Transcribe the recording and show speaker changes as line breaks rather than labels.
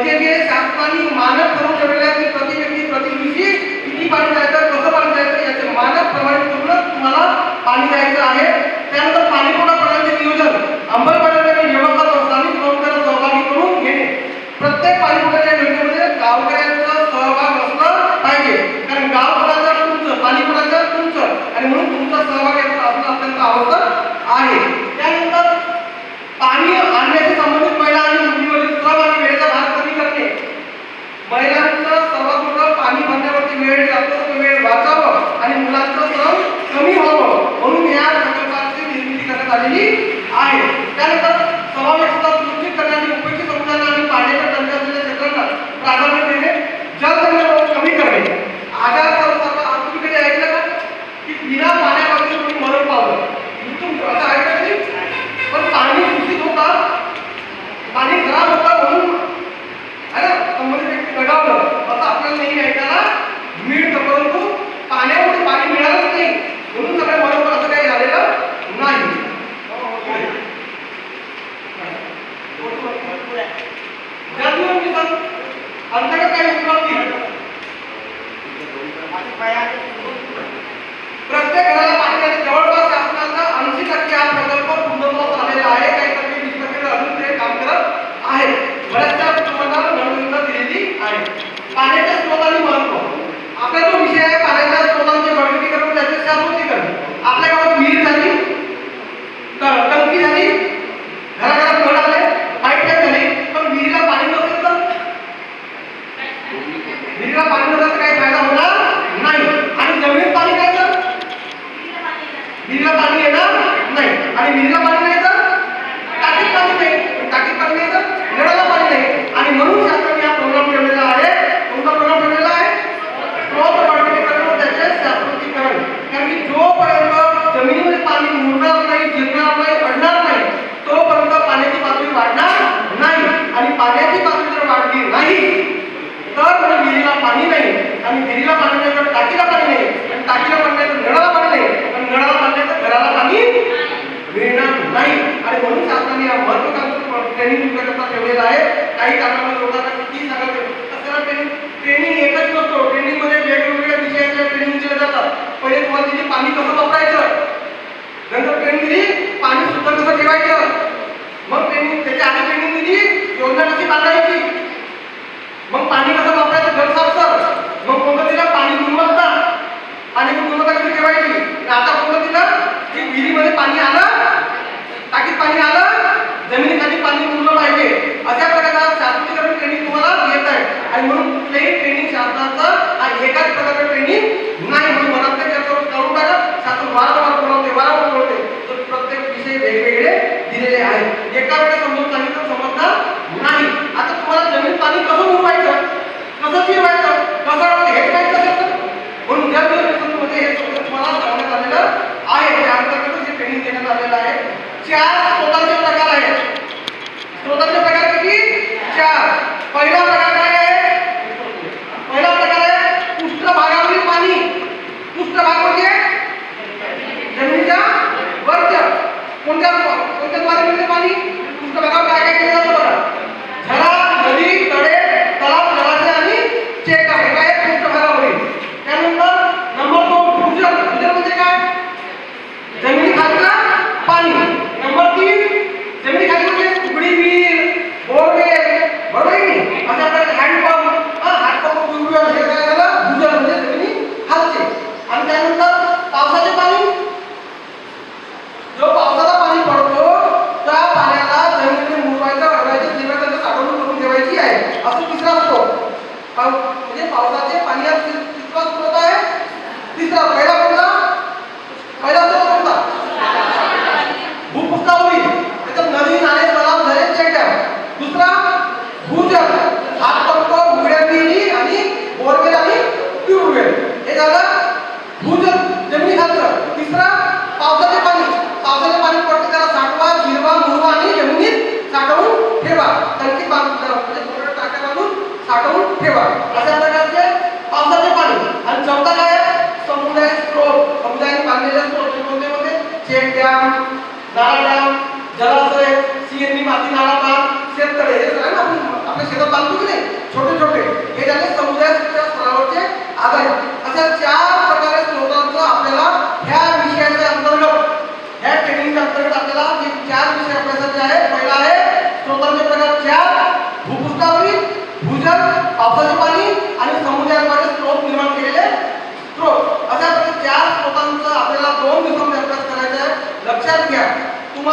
म्हणजे जे सांगतो आणि मानक करून ठेवलेले आहेत की प्रति व्यक्ती प्रति किती पाणी जायचं झालेली आहे. त्यानंतर समावेशता सुनिश्चित करण्याची उपेक्षित आणि पाण्याच्या टंचाईच्या क्षेत्रांना प्राधान्य देणे. अंतर काय प्रत्येक घराला पाणी जवळपास शासनाचा ऐंशी टक्के आपण आणि विहिरीला पाणी नाही तर टाकीत पाणी नाही. टाकीत पाणी नाही तर नळाला पाणी नाही. आणि म्हणून शासनाने हा प्रोग्राम ठेवलेला आहे. कोणता प्रोग्राम ठेवलेला आहे? स्रोत वाढवणीकरण व त्याचे शास्त्रोतीकरण कारण की जोपर्यंत जमिनीमध्ये पाणी मुरणार नाही जिरणार नाही पडणार नाही तोपर्यंत पाण्याची पातळी वाढणार नाही. आणि पाण्याची पातळी जर वाढली नाही तर विहिरीला पाणी नाही. आणि विहिरीला पाणी नाही तर टाकीला पाणी नाही. त्यांनी भर लोकांचं ट्रेनिंग तुमच्याकरता ठेवलेलं आहे. काही कारणामुळे लोकांना किती सांगायचं सर ट्रेनिंग ट्रेनिंग एकच नसतो. ट्रेनिंगमध्ये वेगवेगळ्या विषयाच्या ट्रेनिंग दिल्या जातात. पहिले तुम्हाला तिथे पाणी कसं वापरायचं? नंतर ट्रेनिंग दिली पाणी सुद्धा कसं ठेवायचं? मग ट्रेनिंग त्याच्या आधी ट्रेनिंग दिली योजना कशी बांधायची दिलेले आहे एका वेळेस समजून तर समजणार नाही. आता तुम्हाला जमीन पाणी कसं घुमायचं कसं फिरवायचं? कसं हे काय कसं म्हणून त्या निर्मितीमध्ये हे तुम्हाला सांगण्यात आलेलं आहे. त्याअंतर्गत जे ट्रेनिंग देण्यात आलेलं आहे. चार म्हणजे पावसाचे पाणी असतील कितपत स्रोत आहे? तिसरा शेत हे आपल्या शेतात बांधतो की नाही? छोटे छोटे हे झाले समुदायाच्या स्तरावरचे आधार स्टेप क्या है